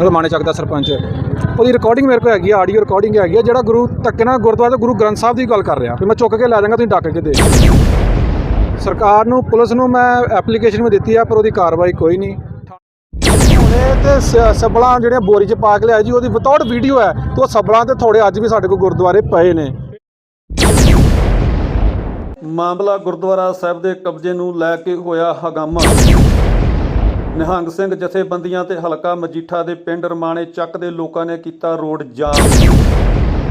ਰਮਾਣੇ ਚੱਕ ਦਾ ਸਰਪੰਚ। ਉਹਦੀ ਰਿਕਾਰਡਿੰਗ ਮੇਰੇ ਕੋਲ ਹੈਗੀ ਆ ਆਡੀਓ ਰਿਕਾਰਡਿੰਗ ਹੈਗੀ ਆ, ਜਿਹੜਾ ਗੁਰੂ ਧੱਕੇ ਨਾਲ ਗੁਰਦੁਆਰੇ ਤੋਂ ਗੁਰੂ ਗ੍ਰੰਥ ਸਾਹਿਬ ਦੀ ਗੱਲ ਕਰ ਰਿਹਾ। ਵੀ ਮੈਂ ਚੁੱਕ ਕੇ ਲੈ ਜਾਵਾਂਗਾ, ਤੁਸੀਂ ਡੱਕ ਕੇ ਦੇ ਸਰਕਾਰ ਨੂੰ, ਪੁਲਿਸ ਨੂੰ ਮੈਂ ਐਪਲੀਕੇਸ਼ਨ ਵੀ ਦਿੱਤੀ ਆ, ਪਰ ਉਹਦੀ ਕਾਰਵਾਈ ਕੋਈ ਨਹੀਂ। ਹੁਣੇ ਤੇ ਸ- ਸਬਲਾਂ ਜਿਹੜੀਆਂ ਬੋਰੀ 'ਚ ਪਾ ਕੇ ਲਿਆ ਜੀ, ਉਹਦੀ ਵਿਤਆਊਟ ਵੀਡੀਓ ਹੈ, ਤੇ ਉਹ ਸਬਲਾਂ ਤੇ ਥੋੜੇ ਅੱਜ ਵੀ ਸਾਡੇ ਕੋਲ ਗੁਰਦੁਆਰੇ ਪਏ ਨੇ। ਮਾਮਲਾ ਗੁਰਦੁਆਰਾ ਸਾਹਿਬ ਦੇ ਕਬਜ਼ੇ ਨੂੰ ਲੈ ਕੇ ਹੋਇਆ ਹਗਾਮਾ। ਨਿਹੰਗ ਸਿੰਘ ਜਥੇਬੰਦੀਆਂ ਤੇ ਹਲਕਾ ਮਜੀਠਾ ਦੇ ਪਿੰਡ ਰਮਾਣੇ ਚੱਕ ਦੇ ਲੋਕਾਂ ਨੇ ਕੀਤਾ ਰੋਡ ਜਾਮ।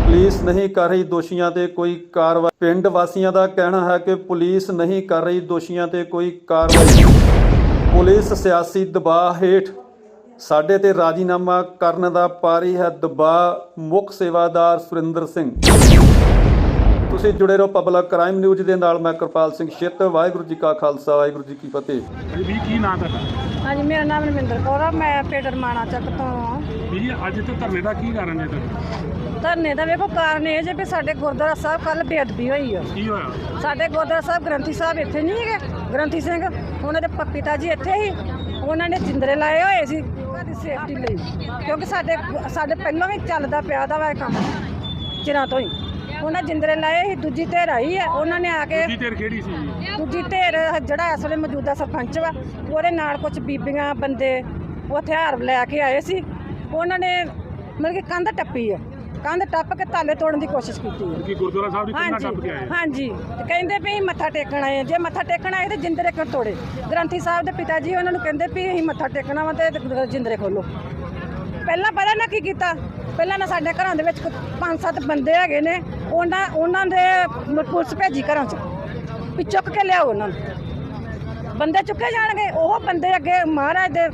ਪੁਲਿਸ ਨਹੀਂ ਕਰ ਰਹੀ ਦੋਸ਼ੀਆਂ ਤੇ ਕੋਈ ਕਾਰਵਾਈ। ਪਿੰਡ ਵਾਸੀਆਂ ਦਾ ਕਹਿਣਾ ਹੈ ਕਿ ਪੁਲਿਸ ਨਹੀਂ ਕਰ ਰਹੀ ਦੋਸ਼ੀਆਂ ਤੇ ਕੋਈ ਕਾਰਵਾਈ। ਪੁਲਿਸ ਸਿਆਸੀ ਦਬਾਅ ਹੇਠ ਸਾਡੇ ਤੇ ਰਾਜੀਨਾਮਾ ਕਰਨ ਦਾ ਪਾਰੀ ਹੈ ਦਬਾਅ, ਮੁੱਖ ਸੇਵਾਦਾਰ ਸੁਰਿੰਦਰ ਸਿੰਘ। ਤੁਸੀਂ ਜੁੜੇ ਰਹੋ ਪਬਲਿਕ ਕ੍ਰਾਈਮ ਨਿਊਜ਼ ਦੇ ਨਾਲ, ਮੈਂ ਕਿਰਪਾਲ ਸਿੰਘ ਛਿੱਤ। ਵਾਹਿਗੁਰੂ ਜੀ ਕਾ ਖਾਲਸਾ, ਵਾਹਿਗੁਰੂ ਜੀ ਕੀ ਫਤਿਹ। ਵੀ ਕੀ ਨਾਂ ਤੁਹਾਡਾ? ਹਾਂਜੀ ਮੇਰਾ ਨਾਮ ਰਮਿੰਦਰ ਕੌਰ ਆ ਮੈਂ ਪਿੰਡ ਰਮਾਣਾ ਚੱਕ ਤੋਂ ਆ। ਵੀ ਜੀ ਅੱਜ ਤੇ ਧਰਨੇ ਦਾ ਕੀ ਕਾਰਨ ਹੈ ਤੁਹਾਡਾ ਧਰਨੇ ਦਾ ਵੇਖੋ ਕਾਰਨ ਇਹ ਜੇ ਵੀ ਸਾਡੇ ਗੁਰਦੁਆਰਾ ਸਾਹਿਬ ਕੱਲ ਬੇਅਦਬੀ ਹੋਈ ਆ। ਕੀ ਹੋਇਆ? ਸਾਡੇ ਗੁਰਦੁਆਰਾ ਸਾਹਿਬ ਗ੍ਰੰਥੀ ਸਾਹਿਬ ਇੱਥੇ ਨਹੀਂ ਹੈਗੇ ਗ੍ਰੰਥੀ ਸਿੰਘ ਉਹਨਾਂ ਦੇ ਪ- ਪਿਤਾ ਜੀ ਇੱਥੇ ਹੀ ਉਹਨਾਂ ਨੇ ਜਿੰਦਰੇ ਲਾਏ ਹੋਏ ਸੀ ਉਹਨਾਂ ਦੀ ਸੇਫਟੀ ਲਈ। ਕਿਉਂਕਿ ਸਾਡੇ ਸਾਡੇ ਪਹਿਲਾਂ ਵੀ ਚੱਲਦਾ ਪਿਆ ਦਾ ਵਾ ਇਹ ਕੰਮ ਚਿਰਾਂ ਤੋਂ ਹੀ। ਉਹਨਾਂ ਜਿੰਦਰੇ ਲਾਏ ਸੀ ਦੂਜੀ ਧਿਰ ਆਈ ਹੈ ਉਹਨਾਂ ਨੇ ਆ ਕੇ ਕੀ ਤੇਰ ਕਿਹੜੀ ਸੀ ਜੀ? ਦੂਜੀ ਧਿਰ ਜਿਹੜਾ ਇਸ ਵੇਲੇ ਮੌਜੂਦਾ ਸਰਪੰਚ ਵਾ ਉਹਦੇ ਨਾਲ ਕੁਝ ਬੀਬੀਆਂ ਬੰਦੇ ਉਹ ਹਥਿਆਰ ਲੈ ਕੇ ਆਏ ਸੀ। ਉਹਨਾਂ ਨੇ ਮਤਲਬ ਕਿ ਕੰਧ ਟੱਪੀ ਆ ਕੰਧ ਟੱਪ ਕੇ ਤਾਲੇ ਤੋੜਨ ਦੀ ਕੋਸ਼ਿਸ਼ ਕੀਤੀ ਹੈ। ਕੀ ਗੁਰਦੁਆਰਾ ਸਾਹਿਬ ਦੀ ਕਿੰਨਾ ਟੱਪ ਕੇ ਆਏ ਹਾਂਜੀ ਹਾਂਜੀ ਤੇ ਕਹਿੰਦੇ ਵੀ ਅਸੀਂ ਮੱਥਾ ਟੇਕਣ ਆਏ ਹਾਂ। ਜੇ ਮੱਥਾ ਟੇਕਣ ਆਏ ਤੇ ਜਿੰਦਰੇ ਕਿਉਂ ਤੋੜੇ? ਗ੍ਰੰਥੀ ਸਾਹਿਬ ਦੇ ਪਿਤਾ ਜੀ ਉਹਨਾਂ ਨੂੰ ਕਹਿੰਦੇ ਵੀ ਅਸੀਂ ਮੱਥਾ ਟੇਕਣਾ ਵਾ ਤੇ ਜਿੰਦਰੇ ਖੋਲੋ ਪਹਿਲਾਂ ਪਤਾ ਨਾ ਕੀ ਕੀਤਾ? ਪਹਿਲਾਂ ਨਾ ਸਾਡੇ ਘਰਾਂ ਦੇ ਵਿੱਚ ਕੋਈ ਪੰਜ ਸੱਤ ਬੰਦੇ ਹੈਗੇ ਨੇ ਉਹਨਾਂ ਉਹਨਾਂ ਦੇ ਪੁਲਿਸ ਭੇਜੀ ਘਰਾਂ 'ਚ ਵੀ ਚੁੱਕ ਕੇ ਲਿਆਓ ਉਹਨਾਂ ਨੂੰ। ਬੰਦੇ ਚੁੱਕੇ ਜਾਣਗੇ ਉਹ ਬੰਦੇ ਅੱਗੇ ਮਹਾਰਾਜ ਦੇ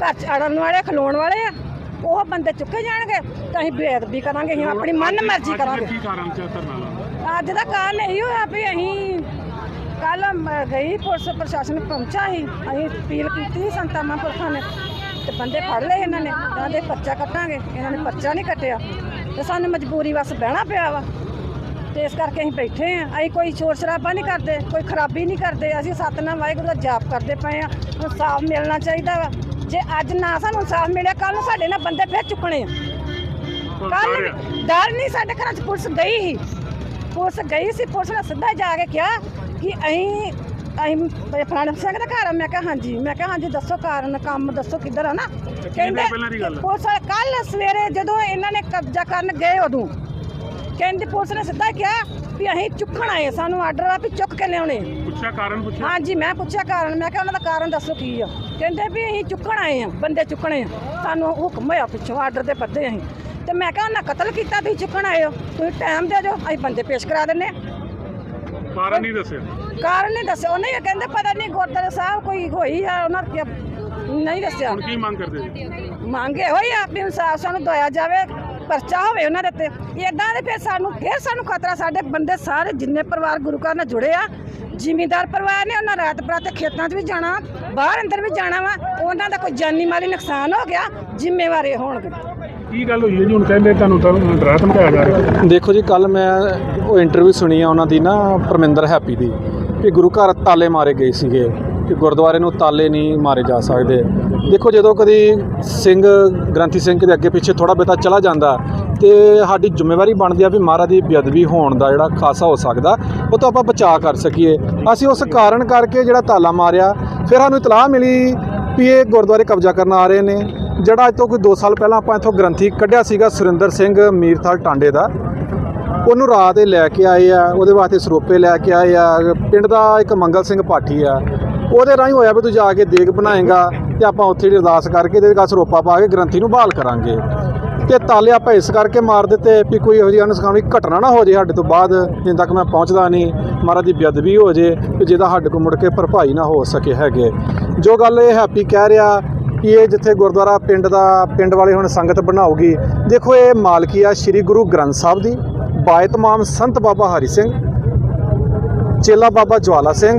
ਘਰ 'ਚ ਅੜਨ ਵਾਲੇ ਖਲੋਣ ਵਾਲੇ ਆ। ਉਹ ਬੰਦੇ ਚੁੱਕੇ ਜਾਣਗੇ ਤਾਂ ਅਸੀਂ ਬੇਅਦਬੀ ਕਰਾਂਗੇ ਅਸੀਂ ਆਪਣੀ ਮਨ ਮਰਜ਼ੀ ਕਰਾਂਗੇ। ਅੱਜ ਦਾ ਕਾਰਨ ਇਹੀ ਹੋਇਆ ਵੀ ਅਸੀਂ ਕੱਲ ਗਈ ਪੁਲਿਸ ਪ੍ਰਸ਼ਾਸਨ ਪਹੁੰਚਾ ਸੀ ਅਸੀਂ ਅਪੀਲ ਕੀਤੀ ਸੰਤਾਂ ਮਹਾਂਪੁਰਖਾਂ ਨੇ ਤੇ ਬੰਦੇ ਫੜ ਲਏ ਇਹਨਾਂ ਨੇ ਇਹਨਾਂ ਦੇ ਪਰਚਾ ਕੱਟਾਂਗੇ ਇਹਨਾਂ ਨੇ ਪਰਚਾ ਨਹੀਂ ਕੱਟਿਆ ਤੇ ਸਾਨੂੰ ਮਜਬੂਰੀ ਵਸ ਬਹਿਣਾ ਪਿਆ ਵਾ। ਤੇ ਇਸ ਕਰਕੇ ਅਸੀਂ ਬੈਠੇ ਆ ਅਸੀਂ ਕੋਈ ਸ਼ੋਰ ਸ਼ਰਾਬਾ ਨਹੀਂ ਕਰਦੇ ਕੋਈ ਖਰਾਬੀ ਨਹੀਂ ਕਰਦੇ। ਅਸੀਂ ਸਤਨਾਮ ਵਾਹਿਗੁਰੂ ਦਾ ਜਾਪ ਕਰਦੇ ਪਏ ਆ ਇਨਸਾਫ ਮਿਲਣਾ ਚਾਹੀਦਾ ਵਾ। ਜੇ ਅੱਜ ਨਾ ਸਾਨੂੰ ਇਨਸਾਫ ਮਿਲਿਆ ਕੱਲ ਨੂੰ ਸਾਡੇ ਨਾਲ ਬੰਦੇ ਫਿਰ ਚੁੱਕਣੇ ਆ। ਕੱਲ ਡਰ ਨਹੀਂ ਸਾਡੇ ਘਰਾਂ 'ਚ ਪੁਲਿਸ ਗਈ ਸੀ। ਪੁਲਿਸ ਗਈ ਸੀ ਪੁਲਿਸ ਨੇ ਸਿੱਧਾ ਜਾ ਕੇ ਕਿਹਾ ਕਿ ਅਸੀਂ ਅਸੀਂ ਫਲਾਣੇ ਸਿੰਘ ਦਾ ਘਰ ਆ। ਮੈਂ ਕਿਹਾ ਹਾਂਜੀ। ਮੈਂ ਕਿਹਾ ਹਾਂਜੀ ਦੱਸੋ ਕਾਰਨ ਕੰਮ ਦੱਸੋ ਕਿੱਧਰ ਆ ਨਾ। ਦਿਨ ਪਹਿਲਾਂ ਦੀ ਗੱਲ ਹੈ? ਪੁਲਿਸ ਕੱਲ ਸਵੇਰੇ ਜਦੋਂ ਇਹਨਾਂ ਨੇ ਕਬਜ਼ਾ ਕਰਨ ਗਏ ਉਦੋਂ ਕਹਿੰਦੀ ਪੁਲਿਸ ਨੇ ਸਿੱਧਾ ਕਿਹਾ ਵੀ ਅਸੀਂ ਚੁੱਕਣ ਆਏ ਸਾਨੂੰ ਆਰਡਰ ਆ ਵੀ ਚੁੱਕ ਕੇ ਲਿਆਉਣੇ। ਪੁੱਛਿਆ ਕਾਰਨ ਪੁੱਛਿਆ? ਹਾਂਜੀ ਮੈਂ ਪੁੱਛਿਆ ਕਾਰਨ ਮੈਂ ਕਿਹਾ ਉਹਨਾਂ ਦਾ ਕਾਰਨ ਦੱਸੋ ਕੀ ਆ। ਕਹਿੰਦੇ ਵੀ ਅਸੀਂ ਚੁੱਕਣ ਆਏ ਆ ਬੰਦੇ ਚੁੱਕਣੇ ਆ। ਸਾਨੂੰ ਹੁਕਮ ਹੋਇਆ ਪਿੱਛੋਂ ਆਰਡਰ ਦੇ ਬੱਦੇ ਅਸੀਂ। ਤੇ ਮੈਂ ਕਿਹਾ ਉਹਨਾਂ ਕਤਲ ਕੀਤਾ ਤੁਸੀਂ ਚੁੱਕਣ ਆਏ ਹੋ। ਤੁਸੀਂ ਟਾਈਮ ਦੇ ਦਿਓ ਅਸੀਂ ਬੰਦੇ ਪੇਸ਼ ਕਰਾ ਦਿੰਨੇ ਕਾਰਨ ਨਹੀਂ ਦੱਸਿਆ? ਕਾਰਨ ਨਹੀਂ ਦੱਸਿਆ ਉਹਨੇ ਇਹ ਕਹਿੰਦੇ ਪਤਾ ਨਹੀਂ ਗੁਰਦੁਆਰਾ ਸਾਹਿਬ ਕੋਈ ਹੋਈ ਆ ਉਹਨਾਂ ਕੀ ਨਹੀਂ ਦੱਸਿਆ। ਹੁਣ ਕੀ ਮੰਗ ਕਰਦੇ? ਮੰਗੇ ਹੋਈ ਆ ਵੀ ਇਨਸਾਫ ਸਾਨੂੰ ਦਇਆ ਜਾਵੇ ਪਰਚਾ ਹੋਵੇ ਉਹਨਾਂ ਦੇ ਉੱਤੇ ਇਦਾਂ ਦੇ ਫਿਰ ਸਾਨੂੰ ਫਿਰ ਸਾਨੂੰ ਖਤਰਾ ਸਾਡੇ ਬੰਦੇ ਸਾਰੇ ਜਿੰਨੇ ਪਰਿਵਾਰ ਗੁਰੂ ਘਰ ਨਾਲ ਜੁੜੇ ਆ ਜ਼ਿਮੀਂਦਾਰ ਪਰਿਵਾਰ ਨੇ ਉਹਨਾਂ ਰਾਤ ਬਰਾਤੇ ਖੇਤਾਂ 'ਚ ਵੀ ਜਾਣਾ ਬਾਹਰ ਅੰਦਰ ਵੀ ਜਾਣਾ ਵਾ ਉਹਨਾਂ ਦਾ ਕੋਈ ਜਾਨੀ ਮਾਲੀ ਨੁਕਸਾਨ ਹੋ ਗਿਆ ਜ਼ਿੰਮੇਵਾਰ ਹੋਣਗੇ। ਕੀ ਗੱਲ ਹੋਈ ਹੈ ਜੀ? ਹੁਣ ਕਹਿੰਦੇ ਤੁਹਾਨੂੰ ਤਾਂ ਡਰਾ ਧਮਕਾਇਆ ਜਾ ਰਿਹਾ। ਦੇਖੋ ਜੀ ਕੱਲ ਮੈਂ ਉਹ ਇੰਟਰਵਿਊ ਸੁਣੀ ਆ ਉਹਨਾਂ ਦੀ ਨਾ ਪਰਮਿੰਦਰ ਹੈਪੀ ਦੀ ਕਿ ਗੁਰੂ ਘਰ ਤਾਲੇ ਮਾਰੇ ਗਏ ਸੀਗੇ ਕਿ ਗੁਰਦੁਆਰੇ ਨੂੰ ਤਾਲੇ ਨਹੀਂ ਮਾਰੇ ਜਾ ਸਕਦੇ। ਦੇਖੋ ਜਦੋਂ ਕਦੀ ਸਿੰਘ, ਗ੍ਰੰਥੀ ਸਿੰਘ ਦੇ ਅੱਗੇ ਪਿੱਛੇ ਥੋੜਾ ਬੇਤਾ ਚਲਾ ਜਾਂਦਾ ਤੇ ਸਾਡੀ ਜ਼ਿੰਮੇਵਾਰੀ ਬਣਦੀ ਆ ਵੀ ਮਹਾਰਾਜ ਦੀ ਬੇਅਦਬੀ ਹੋਣ ਦਾ ਜਿਹੜਾ ਖਾਸਾ ਹੋ ਸਕਦਾ, ਉਹ ਤੋਂ ਆਪਾਂ ਬਚਾਅ ਕਰ ਸਕੀਏ। ਅਸੀਂ ਉਸ ਕਾਰਨ ਕਰਕੇ ਜਿਹੜਾ ਤਾਲਾ ਮਾਰਿਆ, ਫਿਰ ਸਾਨੂੰ ਇਤਲਾਹ ਮਿਲੀ ਵੀ ਇਹ ਗੁਰਦੁਆਰੇ ਕਬਜ਼ਾ ਕਰਨ ਆ ਰਹੇ ਨੇ। ਜਿਹੜਾ ਅੱਜ ਤੋਂ ਕੋਈ 2 ਸਾਲ ਪਹਿਲਾਂ ਆਪਾਂ ਇੱਥੋਂ ਗ੍ਰੰਥੀ ਕੱਢਿਆ ਸੀਗਾ ਸੁਰਿੰਦਰ ਸਿੰਘ ਮੀਰਥਲ ਟਾਂਡੇ ਦਾ, ਉਹਨੂੰ ਰਾਤ ਇਹ ਲੈ ਕੇ ਆਏ ਆ, ਉਹਦੇ ਵਾਸਤੇ ਸਰੋਪੇ ਲੈ ਕੇ ਆਏ ਆ। ਪਿੰਡ ਦਾ ਇੱਕ ਮੰਗਲ ਸਿੰਘ ਪਾਠੀ ਆ ਉਹਦੇ ਰਾਹੀਂ ਹੋਇਆ ਵੀ ਤੂੰ ਜਾ ਕੇ ਦੇਗ ਬਣਾਏਗਾ ਤੇ ਆਪਾਂ ਉੱਥੇ ਜਿਹੜੀ ਅਰਦਾਸ ਕਰਕੇ ਤੇ ਇਹਦਾ ਸਰੋਪਾ ਪਾ ਕੇ ਗ੍ਰੰਥੀ ਨੂੰ ਬਹਾਲ ਕਰਾਂਗੇ। ਤੇ ਤਾਲੇ ਆਪਾਂ ਇਸ ਕਰਕੇ ਮਾਰ ਦਿੱਤੇ ਵੀ ਕੋਈ ਇਹੋ ਜਿਹੀ ਅਨਸਕਾਮੀ ਘਟਨਾ ਨਾ ਹੋ ਜੇ ਸਾਡੇ ਤੋਂ ਬਾਅਦ, ਜਿੰਨ ਤੱਕ ਮੈਂ ਪਹੁੰਚਦਾ ਨਹੀਂ ਮਹਾਰਾਜ ਦੀ ਬੇਅਦਬੀ ਹੋ ਜੇ ਕਿ ਜਿਹਦਾ ਸਾਡੇ ਕੋਲ ਮੁੜ ਕੇ ਭਰਪਾਈ ਨਾ ਹੋ ਸਕੇ ਹੈਗੇ। ਜੋ ਗੱਲ ਇਹ ਹੈਪੀ ਕਹਿ ਰਿਹਾ ਕਿ ਇਹ ਜਿੱਥੇ ਗੁਰਦੁਆਰਾ ਪਿੰਡ ਦਾ, ਪਿੰਡ ਵਾਲੇ ਹੁਣ ਸੰਗਤ ਬਣਾਉਗੀ ਦੇਖੋ ਇਹ ਮਾਲਕੀ ਆ ਸ੍ਰੀ ਗੁਰੂ ਗ੍ਰੰਥ ਸਾਹਿਬ ਦੀ ਬਾਇਤਮਾਮ ਸੰਤ ਬਾਬਾ ਹਰੀ ਸਿੰਘ, ਚੇਲਾ ਬਾਬਾ ਜਵਾਲਾ ਸਿੰਘ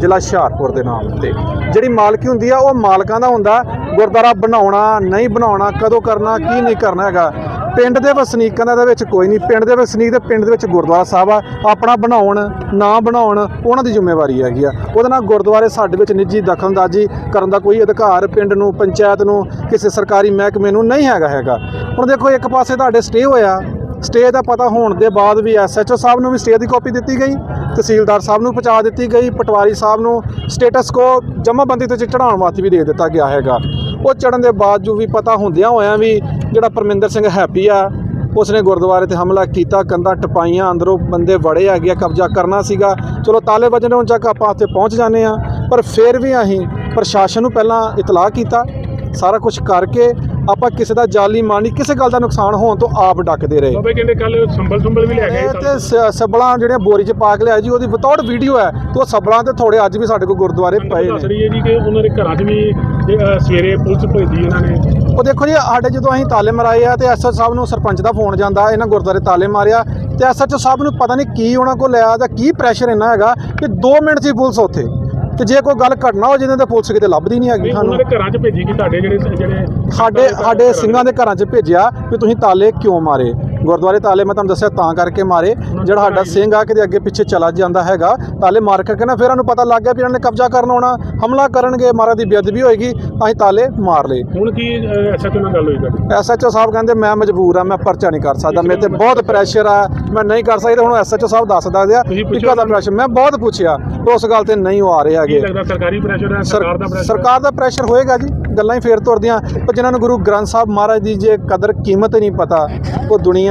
ਜ਼ਿਲ੍ਹਾ ਹੁਸ਼ਿਆਰਪੁਰ ਦੇ ਨਾਮ ਤੇ ਜਿਹੜੀ ਮਾਲਕੀ ਹੁੰਦੀ ਆ, ਉਹ ਮਾਲਕਾਂ ਦਾ ਹੁੰਦਾ। ਗੁਰਦੁਆਰਾ ਬਣਾਉਣਾ, ਨਹੀਂ ਬਣਾਉਣਾ, ਕਦੋਂ ਕਰਨਾ, ਕੀ ਨਹੀਂ ਕਰਨਾ ਹੈਗਾ। ਪਿੰਡ ਦੇ ਵਸਨੀਕਾਂ ਦਾ ਇਹਦੇ ਵਿੱਚ ਕੋਈ ਨਹੀਂ। ਪਿੰਡ ਦੇ ਵਸਨੀਕ ਦੇ ਪਿੰਡ ਦੇ ਵਿੱਚ ਗੁਰਦੁਆਰਾ ਸਾਹਿਬ ਆ। ਆਪਣਾ ਬਣਾਉਣ, ਨਾ ਬਣਾਉਣ, ਉਹਨਾਂ ਦੀ ਜ਼ਿੰਮੇਵਾਰੀ ਹੈਗੀ ਆ। ਉਹਦੇ ਨਾਲ ਗੁਰਦੁਆਰੇ ਸਾਡੇ ਵਿੱਚ ਨਿੱਜੀ ਦਖਲਅੰਦਾਜ਼ੀ ਕਰਨ ਦਾ ਕੋਈ ਅਧਿਕਾਰ ਪਿੰਡ ਨੂੰ, ਪੰਚਾਇਤ ਨੂੰ, ਕਿਸੇ ਸਰਕਾਰੀ ਮਹਿਕਮੇ ਨੂੰ ਨਹੀਂ ਹੈਗਾ ਹੈਗਾ। ਹੁਣ ਦੇਖੋ, ਇੱਕ ਪਾਸੇ ਤੁਹਾਡੇ ਸਟੇ ਹੋਇਆ। ਸਟੇ ਦਾ ਪਤਾ ਹੋਣ ਦੇ ਬਾਅਦ ਵੀ ਐਸਐਚਓ ਸਾਹਿਬ ਨੂੰ ਵੀ ਸਟੇ ਦੀ ਕਾਪੀ ਦਿੱਤੀ ਗਈ। ਤਹਿਸੀਲਦਾਰ ਸਾਹਿਬ ਨੂੰ ਪਹੁੰਚਾ ਦਿੱਤੀ ਗਈ, ਪਟਵਾਰੀ ਸਾਹਿਬ ਨੂੰ ਸਟੇਟਸ ਕੋ ਜਮ੍ਹਾਂਬੰਦੀ ਤੇ ਚੜਾਉਣ ਵਾਸਤੇ ਵੀ ਦੇ ਦਿੱਤਾ ਗਿਆ ਹੈਗਾ। ਉਹ ਚੜਨ ਦੇ ਬਾਵਜੂਦ ਵੀ ਪਤਾ ਹੁੰਦਿਆਂ ਹੋਇਆਂ ਵੀ ਜਿਹੜਾ ਪਰਮਿੰਦਰ ਸਿੰਘ ਹੈਪੀ ਆ, ਉਸਨੇ ਗੁਰਦੁਆਰੇ ਤੇ ਹਮਲਾ ਕੀਤਾ, ਕੰਧਾਂ ਟਪਾਈਆਂ, ਅੰਦਰੋਂ ਬੰਦੇ ਵੜੇ ਹੈਗੇ ਆ, ਕਬਜ਼ਾ ਕਰਨਾ ਸੀਗਾ। ਚਲੋ ਤਾਲੇ ਵੱਜਣੇ ਹੁਣ ਚੱਕ ਆਪਾਂ ਉੱਥੇ ਪਹੁੰਚ ਜਾਂਦੇ ਆ ਪਰ ਫਿਰ ਵੀ ਅਸੀਂ ਪ੍ਰਸ਼ਾਸਨ ਨੂੰ ਪਹਿਲਾਂ ਇਤਲਾਹ ਕੀਤਾ, ਸਾਰਾ ਕੁਝ ਕਰਕੇ ਆਪਾਂ ਕਿਸੇ ਦਾ ਜਾਲੀ ਮਾਨੀ ਕਿਸੇ ਗੱਲ ਦਾ ਨੁਕਸਾਨ ਹੋਣ ਤੋਂ ਆਪ ਡੱਕਦੇ ਰਹੇ। ਬਾਬੇ ਕਹਿੰਦੇ ਕੱਲ ਸੰਭਲ ਸੰਭਲ ਵੀ ਲੈ ਗਏ ਇਹ ਤੇ ਸ- ਸੱਬਲਾਂ ਜਿਹੜੀਆਂ ਬੋਰੀ 'ਚ ਪਾ ਕੇ ਲਿਆ ਜੀ ਉਹਦੀ ਵਿਤਆਊਟ ਵੀਡੀਓ ਹੈ। ਤੇ ਉਹ ਸੱਬਲਾਂ ਤੇ ਥੋੜੇ ਅੱਜ ਵੀ ਸਾਡੇ ਕੋਲ ਗੁਰਦੁਆਰੇ ਪਏ ਦੱਸ ਨੇ। ਰਹੀ ਹੈ ਜੀ ਕਿ ਉਹਨਾਂ ਦੇ ਘਰਾਂ 'ਚ ਵੀ ਜੇ, ਸਵੇਰੇ ਪੁਲਿਸ ਭੇਜੀ ਇਹਨਾਂ ਨੇ। ਉਹ ਦੇਖੋ ਜੀ ਸਾਡੇ ਜਦੋਂ ਅਸੀਂ ਤਾਲੇ ਮਰਾਏ ਆ ਤੇ ਐਸਐਚ ਸਾਹਿਬ ਨੂੰ ਸਰਪੰਚ ਦਾ ਫੋਨ ਜਾਂਦਾ ਇਹਨਾਂ ਗੁਰਦੁਆਰੇ ਤਾਲੇ ਮਾਰਿਆ ਤੇ ਐਸਐਚ ਸਾਹਿਬ ਨੂੰ ਪਤਾ ਨਹੀਂ ਕੀ ਉਹਨਾਂ ਕੋਲ ਲਿਆ ਦਾ ਕੀ ਪ੍ਰੈਸ਼ਰ ਇੰਨਾ ਹੈਗਾ ਕਿ 2 ਮਿੰਟ 'ਚ ਹੀ ਪੁਲਿਸ ਉੱਥੇ। ਤੇ ਜੇ ਕੋਈ ਗੱਲ ਘਟਨਾ ਹੋ ਜਿਹਦੇ ਤੇ ਪੁਲਿਸ ਕਿਤੇ ਲੱਭਦੀ ਨਹੀਂ ਹੈਗੀ ਸਾਨੂੰ। ਉਹਨਾਂ ਦੇ ਘਰਾਂ 'ਚ ਭੇਜੀ ਕਿ ਤੁਹਾਡੇ ਜਿਹੜੇ ਜਿਹੜੇ ਸਾਡੇ ਸਾਡੇ ਸਿੰਘਾਂ ਦੇ ਘਰਾਂ 'ਚ ਭੇਜਿਆ ਵੀ ਤੁਸੀਂ ਤਾਲੇ ਕਿਉਂ ਮਾਰੇ? ਗੁਰਦੁਆਰੇ ਤਾਲੇ ਮੈਂ ਤੁਹਾਨੂੰ ਦੱਸਿਆ ਤਾਂ ਕਰਕੇ ਮਾਰੇ। ਜਿਹੜਾ ਸਾਡਾ ਸਿੰਘ ਆ ਕਿਤੇ ਅੱਗੇ ਪਿੱਛੇ ਚਲਾ ਜਾਂਦਾ ਹੈਗਾ ਤਾਲੇ ਮਾਰ ਕਰਕੇ ਨਾ ਫਿਰ ਉਹਨੂੰ ਪਤਾ ਲੱਗ ਗਿਆ ਵੀ ਇਹਨਾਂ ਨੇ ਕਬਜ਼ਾ ਕਰਨ ਆਉਣਾ ਹਮਲਾ ਕਰਨਗੇ ਮਹਾਰਾਜ ਦੀ ਬੇਅਦਬੀ ਹੋਏਗੀ ਅਸੀਂ ਤਾਲੇ ਮਾਰ ਲਏ। ਹੁਣ ਕੀ ਐਸਐਚਓ ਨਾਲ ਗੱਲ ਹੋਈ ਤੁਹਾਡੀ? ਐਸਐਚਓ ਸਾਹਿਬ ਕਹਿੰਦੇ ਮੈਂ ਮਜਬੂਰ ਆ ਮੈਂ ਪਰਚਾ ਨਹੀਂ ਕਰ ਸਕਦਾ ਮੇਰੇ ਤੇ ਬਹੁਤ ਪ੍ਰੈਸ਼ਰ ਆ ਮੈਂ ਨਹੀਂ ਕਰ ਸਕਦਾ। ਹੁਣ ਐਸਐਚਓ ਸਾਹਿਬ ਦੱਸ ਸਕਦੇ ਆ ਕਿ ਪੁੱਛਿਆ ਕਾਹਦਾ ਪ੍ਰੈਸ਼ਰ ਮੈਂ ਬਹੁਤ ਪੁੱਛਿਆ ਉਸ ਗੱਲ ਤੇ ਨਹੀਂ ਉਹ ਆ ਰਹੇ ਕੀ ਹੈਗੇ। ਲੱਗਦਾ ਸਰਕਾਰੀ ਪ੍ਰੈਸ਼ਰ ਹੈ ਸਰ- ਸਰਕਾਰ ਦਾ ਪ੍ਰੈਸ਼ਰ ਸਰਕਾਰ ਦਾ ਪ੍ਰੈਸ਼ਰ ਹੋਏਗਾ ਜੀ ਗੱਲਾਂ ਹੀ ਫੇਰ ਤੁਰਦੀਆਂ ਪਰ ਜਿਨ੍ਹਾਂ ਨੂੰ ਗੁਰੂ ਗ੍ਰੰਥ ਸਾਹਿਬ ਮਹਾਰਾਜ ਦੀ ਜੇ ਕਦਰ ਕੀਮਤ ਨਹੀਂ ਪਤਾ ਉਹ ਦੁਨੀਆ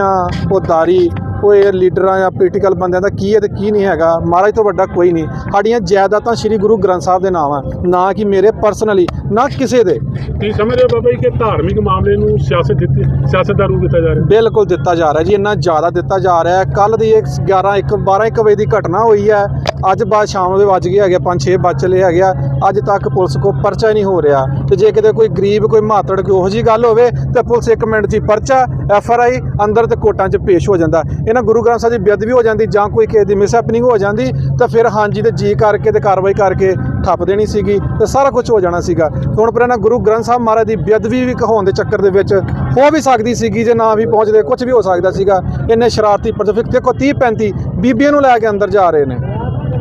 ਉਹ ਦਾਰੀ ਉਹ ਇਹ ਲੀਡਰਾਂ ਜਾਂ ਪੋਲੀਟੀਕਲ ਬੰਦਿਆਂ ਦਾ ਕੀ ਹੈ ਤੇ ਕੀ ਨਹੀਂ ਹੈਗਾ ਮਹਾਰਾਜ ਤੋਂ ਵੱਡਾ ਕੋਈ ਨਹੀਂ। ਸਾਡੀਆਂ ਜਾਇਦਾਦਾਂ ਸ੍ਰੀ ਗੁਰੂ ਗ੍ਰੰਥ ਸਾਹਿਬ ਦੇ ਨਾਮ ਆ ਨਾ ਕਿ ਮੇਰੇ ਪਰਸਨਲੀ ਨਾ ਕਿਸੇ ਦੇ। ਕੀ ਸਮਝਦੇ ਹੋ ਬਾਬਾ ਜੀ ਕਿ ਧਾਰਮਿਕ ਮਾਮਲੇ ਨੂੰ ਸਿਆਸਤ ਦਿੱਤੀ ਸਿਆਸਤ ਦਾ ਰੂਪ ਦਿੱਤਾ ਜਾ ਰਿਹਾ? ਬਿਲਕੁਲ ਦਿੱਤਾ ਜਾ ਰਿਹਾ ਜੀ ਇੰਨਾ ਜ਼ਿਆਦਾ ਦਿੱਤਾ ਜਾ ਰਿਹਾ ਕੱਲ ਦੀ ਇੱਕ 11 ਇੱਕ 12 ਇੱਕ ਵਜੇ ਦੀ ਘਟਨਾ ਹੋਈ ਹੈ। ਅੱਜ ਬਾਅਦ ਸ਼ਾਮ ਦੇ ਵੱਜ ਗਏ ਹੈਗੇ 5-6 ਵੱਜ ਚਲੇ ਹੈਗੇ ਆ। ਅੱਜ ਤੱਕ ਪੁਲਿਸ ਕੋ ਪਰਚਾ ਹੀ ਨਹੀਂ ਹੋ ਰਿਹਾ। ਤੇ ਜੇ ਕਿਤੇ ਕੋਈ ਗਰੀਬ, ਕੋਈ ਮਾਤੜ, ਕੋਈ ਉਹੋ ਜੀ ਗੱਲ ਹੋਵੇ, ਤੇ ਪੁਲਿਸ ਇੱਕ ਮਿੰਟ 'ਚ ਪਰਚਾ, ਐਫ ਆਰ ਆਈ ਅੰਦਰ ਤੇ ਕੋਟਾਂ 'ਚ ਪੇਸ਼ ਹੋ ਜਾਂਦਾ। ਇਹਨਾਂ ਗੁਰੂ ਗ੍ਰੰਥ ਸਾਹਿਬ ਦੀ ਬੇਅਦਬੀ ਹੋ ਜਾਂਦੀ ਜਾਂ ਕੋਈ ਕਿਸੇ ਦੀ ਮਿਸਹੈਪਨਿੰਗ ਹੋ ਜਾਂਦੀ, ਤਾਂ ਫਿਰ ਹਾਂਜੀ ਤੇ ਜੀ ਕਰਕੇ ਤੇ ਕਾਰਵਾਈ ਕਰਕੇ ਠੱਪ ਦੇਣੀ ਸੀਗੀ ਤੇ ਸਾਰਾ ਕੁਝ ਹੋ ਜਾਣਾ ਸੀਗਾ। ਹੁਣ ਪਰ ਇਹਨਾਂ ਗੁਰੂ ਗ੍ਰੰਥ ਸਾਹਿਬ ਮਹਾਰਾਜ ਦੀ ਬੇਅਦਬੀ ਵੀ ਹੋਣ ਦੇ ਚੱਕਰ ਦੇ ਵਿੱਚ ਹੋ ਵੀ ਸਕਦੀ ਸੀਗੀ, ਜੇ ਨਾ ਵੀ ਪਹੁੰਚਦੇ ਕੁਝ ਵੀ ਹੋ ਸਕਦਾ ਸੀਗਾ। ਇੰਨੇ ਸ਼ਰਾਰਤੀ ਪ੍ਰਦਰਸ਼ਨ, ਦੇਖੋ 30 35 ਬੀਬੀਆਂ ਨੂੰ ਲੈ ਕੇ ਅੰਦਰ ਜਾ ਰਹੇ ਨੇ।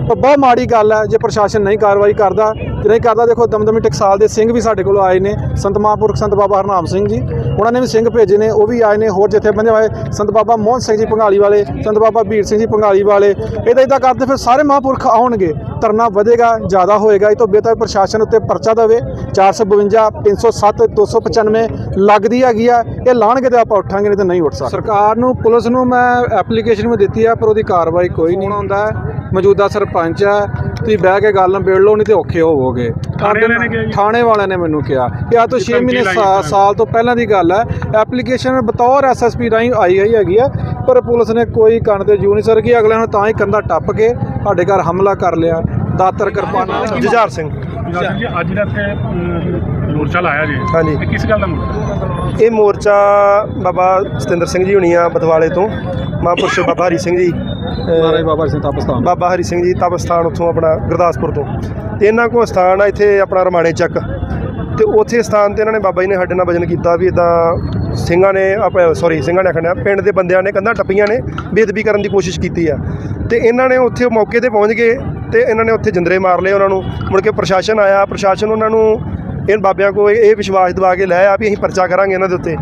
ਪਰ ਬਹੁਤ ਮਾੜੀ ਗੱਲ ਹੈ ਜੇ ਪ੍ਰਸ਼ਾਸਨ ਨਹੀਂ ਕਾਰਵਾਈ ਕਰਦਾ ਜੇ ਨਹੀਂ ਕਰਦਾ ਦੇਖੋ ਦਮਦਮੀ ਟਕਸਾਲ ਦੇ ਸਿੰਘ ਵੀ ਸਾਡੇ ਕੋਲ ਆਏ ਨੇ ਸੰਤ ਮਹਾਂਪੁਰਖ ਸੰਤ ਬਾਬਾ ਹਰਨਾਮ ਸਿੰਘ ਜੀ। ਉਹਨਾਂ ਨੇ ਵੀ ਸਿੰਘ ਭੇਜੇ ਨੇ ਉਹ ਵੀ ਆਏ ਨੇ ਹੋਰ ਜਥੇਬੰਦੀਆਂ ਵਾਲੇ ਸੰਤ ਬਾਬਾ ਮੋਹਨ ਸਿੰਘ ਜੀ ਪੰਗਾਲੀ ਵਾਲੇ ਸੰਤ ਬਾਬਾ ਵੀਰ ਸਿੰਘ ਜੀ ਪੰਗਾਲੀ ਵਾਲੇ ਇਹਦਾ ਇਦਾਂ ਕਰਦੇ ਫਿਰ ਸਾਰੇ ਮਹਾਂਪੁਰਖ ਆਉਣਗੇ ਧਰਨਾ ਵਧੇਗਾ ਜ਼ਿਆਦਾ ਹੋਏਗਾ ਇਹ ਤੋਂ ਬਿਹਤਰ ਪ੍ਰਸ਼ਾਸਨ ਉੱਤੇ ਪਰਚਾ ਦੇਵੇ। 452 307 295 ਲੱਗਦੀ ਹੈਗੀ ਆ ਇਹ ਲਾਣਗੇ ਤੇ ਆਪਾਂ ਉੱਠਾਂਗੇ ਨਹੀਂ ਤਾਂ ਨਹੀਂ ਉੱਠ ਸਕਦੇ। ਸਰਕਾਰ ਨੂੰ ਪੁਲਿਸ ਨੂੰ ਮੈਂ ਐਪਲੀਕੇਸ਼ਨ ਵੀ ਦਿੱਤੀ ਆ ਪਰ ਉਹਦੀ ਕਾਰਵਾਈ ਕੋਈ ਨਹੀਂ। ਹੁੰਦਾ ਮੌਜੂਦਾ ਸਰਪੰਚ ਹੈ ਤੁਸੀਂ ਬਹਿ ਕੇ ਗੱਲ ਨਿਬੇੜ ਲਓ ਨਹੀਂ ਤੇ ਔਖੇ ਹੋਵੋਗੇ। ਥਾਣੇ ਵਾਲਿਆਂ ਨੇ ਕਿਹਾ ਜੀ? ਥਾਣੇ ਵਾਲਿਆਂ ਨੇ ਮੈਨੂੰ ਕਿਹਾ। ਕਿ ਆ ਤੋਂ 6 ਧਮਕੀ ਮਹੀਨੇ ਲਾਈ ਸਾ-। ਸਾਲ ਤੋਂ ਪਹਿਲਾਂ ਦੀ ਗੱਲ ਹੈ। ਐਪਲੀਕੇਸ਼ਨ ਬਤੌਰ ਐਸਐਸਪੀ ਰਾਹੀਂ ਆਈ ਗਈ ਹੈਗੀ ਆ ਪਰ ਪੁਲਿਸ ਨੇ ਕੋਈ ਕੰਨ ਤੇ ਜੂ ਨਹੀਂ ਸਰ ਕੀ ਅਗਲਿਆਂ ਨੂੰ ਤਾਂ ਹੀ ਕੰਧਾ ਟੱਪ ਕੇ ਸਾਡੇ ਘਰ ਹਮਲਾ ਕਰ ਲਿਆ। ਦਾਤਰ ਕਿਰਪਾਨਾਂ ਜੁਝਾਰ ਸਿੰਘ। ਜੀ ਅੱਜ ਦਾ ਇੱਥੇ ਮੋਰਚਾ ਲਾਇਆ ਜੀ। ਹਾਂਜੀ। ਇਹ ਕਿਸ ਗੱਲ ਦਾ ਮੋਰਚਾ? ਇਹ ਮੋਰਚਾ ਬਾਬਾ ਸਤਿੰਦਰ ਸਿੰਘ ਜੀ ਹੁਣੀ ਆ ਬਤਵਾਲੇ ਤੋਂ। ਮਹਾਂਪੁਰਸ਼ ਬਾਬਾ ਹਰੀ ਸਿੰਘ ਜੀ ਮਹਾਰਾਜ ਬਾਬਾ ਸਿੰਘ ਤਾਪਸਤਾਨ ਬਾਬਾ ਹਰੀ ਸਿੰਘ ਜੀ ਤਪ ਸਥਾਨ ਉੱਥੋਂ ਆਪਣਾ ਗੁਰਦਾਸਪੁਰ ਤੋਂ। ਤੇ ਇਹਨਾਂ ਕੋਲ ਸਥਾਨ ਆ ਇੱਥੇ ਆਪਣਾ ਰਮਾਣੇ ਚੱਕ। ਤੇ ਉੱਥੇ ਸਥਾਨ ਤੇ ਇਹਨਾਂ ਨੇ ਬਾਬਾ ਜੀ ਨੇ ਸਾਡੇ ਨਾਲ ਵਜਨ ਕੀਤਾ ਵੀ ਇਦਾਂ ਸਿੰਘਾਂ ਨੇ ਆਪਾਂ ਸੌਰੀ ਸਿੰਘਾਂ ਨੇ ਆਖਣਾ ਪਿੰਡ ਦੇ ਬੰਦਿਆਂ ਨੇ ਕੰਧਾਂ ਟੱਪੀਆਂ ਨੇ ਬੇਦਬੀ ਕਰਨ ਦੀ ਕੋਸ਼ਿਸ਼ ਕੀਤੀ ਆ। ਤੇ ਇਹਨਾਂ ਨੇ ਉੱਥੇ ਮੌਕੇ ਤੇ ਪਹੁੰਚ ਗਏ ਤੇ ਇਹਨਾਂ ਨੇ ਉੱਥੇ ਜਿੰਦਰੇ ਮਾਰ ਲਏ ਉਹਨਾਂ ਨੂੰ। ਮੁੜ ਕੇ ਪ੍ਰਸ਼ਾਸਨ ਆਇਆ ਪ੍ਰਸ਼ਾਸਨ ਉਹਨਾਂ ਨੂੰ ਇਹਨਾਂ ਬਾਬਿਆਂ ਕੋ ਇਹ ਵਿਸ਼ਵਾਸ ਦਿਵਾ ਕੇ ਲੈ ਆ ਵੀ ਅਸੀਂ ਪਰਚਾ ਕਰਾਂਗੇ ਇਹਨਾਂ ਦੇ ਉੱਤੇ।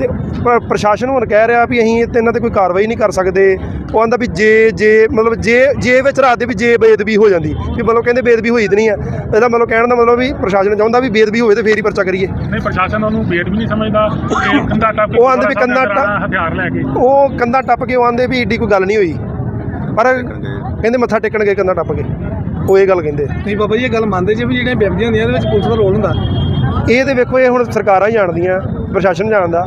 ਤੇ ਪਰ ਪ੍ਰਸ਼ਾਸਨ ਹੁਣ ਕਹਿ ਰਿਹਾ ਵੀ ਅਸੀਂ ਇਹ ਤੇ ਇਹਨਾਂ ਤੇ ਕੋਈ ਕਾਰਵਾਈ ਨਹੀਂ ਕਰ ਸਕਦੇ। ਉਹ ਆਂਦਾ ਵੀ ਜੇ ਜੇ ਮਤਲਬ ਜੇ ਜੇ ਵਿੱਚ ਰਾਤ ਦੇ ਵੀ ਜੇ ਬੇਦਬੀ ਹੋ ਜਾਂਦੀ ਵੀ ਮਤਲਬ ਕਹਿੰਦੇ ਬੇਦਬੀ ਹੋਈ ਤੇ ਨਹੀਂ ਆ। ਇਹਦਾ ਮਤਲਬ ਕਹਿਣ ਦਾ ਮਤਲਬ ਵੀ ਪ੍ਰਸ਼ਾਸਨ ਚਾਹੁੰਦਾ ਵੀ ਬੇਦਬੀ ਹੋਵੇ ਤੇ ਫੇਰ ਹੀ ਪਰਚਾ ਕਰੀਏ। ਨਹੀਂ ਪ੍ਰਸ਼ਾਸਨ ਉਹਨੂੰ ਵੇਟ ਵੀ ਨਹੀਂ ਸਮਝਦਾ। ਕਿ ਕੰਧਾ ਟੱਪ ਕੇ ਉਹ ਆਂਦੇ ਵੀ ਕੰਧਾ ਟੱਪ- ਹਥਿਆਰ ਲੈ ਕੇ। ਉਹ ਕੰਧਾ ਟੱਪ ਕੇ ਉਹ ਆਂਦੇ ਵੀ ਏਡੀ ਕੋਈ ਗੱਲ ਨਹੀਂ ਹੋਈ। ਪਰ ਕਹਿੰਦੇ ਮੱਥਾ ਟੇਕਣ ਗਏ ਕੰਧਾ ਟੱਪ ਕੇ। ਉਹ ਇਹ ਗੱਲ ਕਹਿੰਦੇ। ਤੁਸੀਂ ਬਾਬਾ ਜੀ ਇਹ ਗੱਲ ਮੰਨਦੇ ਜੀ ਵੀ ਜਿਹੜੀਆਂ ਬੇਬਦੀਆਂ ਹੁੰਦੀਆਂ ਇਹਦੇ ਵਿੱਚ ਪੁਲਿਸ ਦਾ ਰੋਲ ਹੁੰਦਾ? ਇਹ ਤੇ ਵੇਖੋ ਇਹ ਹੁਣ ਸਰਕਾਰਾਂ ਹੀ ਜਾਣਦੀਆਂ ਪ੍ਰਸ਼ਾਸਨ ਜਾਣਦਾ।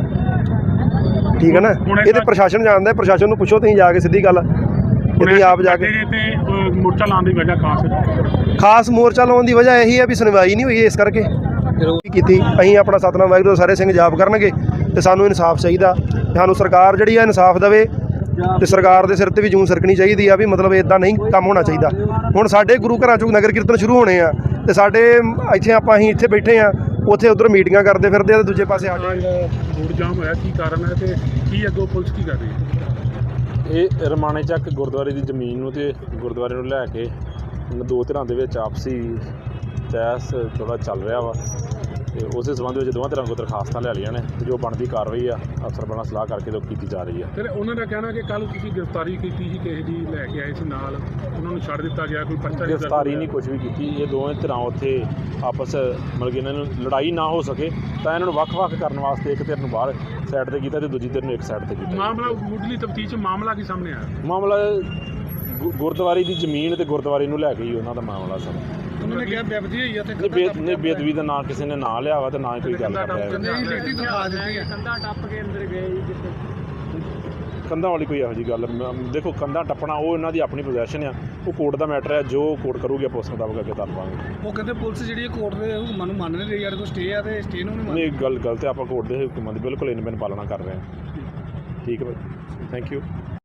ਠੀਕ ਹੈ ਨਾ? ਇਹ ਤੇ ਪ੍ਰਸ਼ਾਸਨ ਜਾਣਦਾ ਪ੍ਰਸ਼ਾਸਨ ਨੂੰ ਪੁੱਛੋ ਤੁਸੀਂ ਜਾ ਕੇ ਸਿੱਧੀ ਗੱਲ। ਤੁਸੀਂ ਆਪ ਜਾ ਕੇ ਮੋਰਚਾ ਲਾਉਣ ਦੀ ਵਜ੍ਹਾ ਖਾਸ ਖਾਸ ਮੋਰਚਾ ਲਾਉਣ ਦੀ ਵਜ੍ਹਾ ਇਹੀ ਹੈ ਵੀ ਸੁਣਵਾਈ ਨਹੀਂ ਹੋਈ ਇਸ ਕਰਕੇ। ਕੀ ਕੀਤੀ? ਅਸੀਂ ਆਪਣਾ ਸਤਨਾਮ ਵਾਹਿਗੁਰੂ ਸਾਰੇ ਸਿੰਘ ਜਾਪ ਕਰਨਗੇ ਤੇ ਸਾਨੂੰ ਇਨਸਾਫ ਚਾਹੀਦਾ। ਸਾਨੂੰ ਸਰਕਾਰ ਜਿਹੜੀ ਆ ਇਨਸਾਫ ਦੇਵੇ ਤੇ ਸਰਕਾਰ ਦੇ ਸਿਰ ਤੇ ਵੀ ਜੂੰ ਸਰਕਣੀ ਚਾਹੀਦੀ ਆ ਵੀ ਮਤਲਬ ਇਦਾਂ ਨਹੀਂ ਕੰਮ ਹੋਣਾ ਚਾਹੀਦਾ। ਹੁਣ ਸਾਡੇ ਗੁਰੂ ਘਰਾਂ ਚੋਂ ਨਗਰ ਕੀਰਤਨ ਸ਼ੁਰੂ ਹੋਣੇ ਆ ਤੇ ਸਾਡੇ ਇੱਥੇ ਆਪਾਂ ਅਸੀਂ ਇੱਥੇ ਬੈਠੇ ਆ ਉੱਥੇ ਉਧਰ ਮੀਟਿੰਗਾਂ ਕਰਦੇ ਫਿਰਦੇ ਆ ਤੇ ਦੂਜੇ ਪਾਸੇ ਸਾਡੇ ਰੋਡ ਜਾਮ ਹੋਇਆ ਕੀ ਕਾਰਨ ਹੈ ਤੇ ਕੀ ਅੱਗੋਂ ਪੁਲਿਸ ਕੀ ਕਰ ਰਹੀ ਹੈ? ਇਹ ਰਮਾਣੇ ਚੱਕ ਗੁਰਦੁਆਰੇ ਦੀ ਜ਼ਮੀਨ ਨੂੰ ਤੇ ਗੁਰਦੁਆਰੇ ਨੂੰ ਲੈ ਕੇ ਦੋ ਧਿਰਾਂ ਦੇ ਵਿੱਚ ਆਪਸੀ ਤੈਸ ਥੋੜਾ ਚੱਲ ਰਿਹਾ ਵਾ। ਤੇ ਉਸੇ ਸੰਬੰਧ ਵਿੱਚ ਦੋਵਾਂ ਧਿਰਾਂ ਕੋਲ ਦਰਖਾਸਤਾਂ ਲੈ ਲਈਆਂ ਨੇ ਤੇ ਜੋ ਬਣਦੀ ਕਾਰਵਾਈ ਆ ਅਫਸਰ ਬਣਾ ਸਲਾਹ ਕਰਕੇ ਉਹ ਕੀਤੀ ਜਾ ਰਹੀ ਆ। ਫਿਰ ਉਹਨਾਂ ਦਾ ਕਹਿਣਾ ਕਿ ਕੱਲ ਤੁਸੀਂ ਗ੍ਰਿਫਤਾਰੀ ਕੀਤੀ ਸੀ ਕਿਸੇ ਦੀ ਲੈ ਕੇ ਆਏ ਸੀ ਨਾਲ ਉਹਨਾਂ ਨੂੰ ਛੱਡ ਦਿੱਤਾ ਗਿਆ ਕੋਈ ਪਰਚਾ ਨਹੀਂ ਗ੍ਰਿਫਤਾਰੀ ਨਹੀਂ। ਕੁਝ ਵੀ ਕੀਤੀ ਇਹ ਦੋਵੇਂ ਧਿਰਾਂ ਉੱਥੇ ਆਪਸ ਮਤਲਬ ਕਿ ਇਹਨਾਂ ਨੂੰ ਲੜਾਈ ਨਾ ਹੋ ਸਕੇ ਤਾਂ ਇਹਨਾਂ ਨੂੰ ਵੱਖ-ਵੱਖ ਕਰਨ ਵਾਸਤੇ ਇੱਕ ਧਿਰ ਨੂੰ ਬਾਹਰ ਸਾਈਡ ਤੇ ਕੀਤਾ ਤੇ ਦੂਜੀ ਧਿਰ ਨੂੰ ਇੱਕ ਸਾਈਡ ਤੇ ਕੀਤਾ। ਮਾਮਲਾ ਮੁੱਢਲੀ ਤਫਤੀਸ਼ ਮਾਮਲਾ ਕੀ ਸਾਹਮਣੇ ਆਇਆ? ਮਾਮਲਾ ਗੁਰਦੁਆਰੇ ਦੀ ਜ਼ਮੀਨ ਤੇ ਗੁਰਦੁਆਰੇ ਨੂੰ ਲੈ ਕੇ ਹੀ ਉਹਨਾਂ ਦਾ ਮਾਮਲਾ ਸਭ ਉਹਨਾਂ ਨੇ ਕਿਹਾ ਬੇਬਦੀ ਹੋਈ ਹੈ ਨੇ ਬੇਦ ਨੇ ਬੇਦਵੀ ਦਾ ਨਾਂ ਕਿਸੇ ਨੇ ਨਾਂ ਲਿਆ ਵਾ ਤੇ ਨਾ ਹੀ ਕੋਈ ਗੱਲ ਕਰ ਰਿਹਾ ਹੈ। ਨਹੀਂ ਲਿਖਤੀ ਦਿਖਾ ਦਿੱਤੀ ਹੈ। ਕੰਧਾਂ ਵਾਲੀ ਕੋਈ ਇਹੋ ਜੀ ਗੱਲ ਮ- ਦੇਖੋ ਕੰਧਾਂ ਟੱਪਣਾ ਉਹ ਇਹਨਾਂ ਦੀ ਆਪਣੀ ਪੋਜੀਸ਼ਨ ਆ। ਉਹ ਕੋਰਟ ਦਾ ਮੈਟਰ ਹੈ ਜੋ ਕੋਰਟ ਕਰੂਗੀ ਆਪਾਂ ਉਸ ਮੁਤਾਬਕ ਅੱਗੇ ਕਰ ਪਾਵਾਂਗੇ ਉਹ ਕਹਿੰਦੇ ਪੁਲਿਸ ਜਿਹੜੀ ਕੋਰਟ ਦੇ ਹੁਕਮਾਂ ਨੂੰ ਮੰਨ ਨਹੀਂ ਰਹੀ ਯਾਰ ਕੋਈ ਸਟੇ ਆ ਤੇ ਸਟੇ ਨੂੰ ਨਹੀਂ ਨਹੀਂ ਗੱਲ ਗਲਤ ਹੈ ਆਪਾਂ ਕੋਰਟ ਦੇ ਹੁਕਮਾਂ ਦੀ ਬਿਲਕੁਲ ਇਨ ਬਿਨ ਪਾਲਣਾ ਕਰ ਰਹੇ ਹਾਂ ਠੀਕ ਹੈ ਭਾਈ। Thank you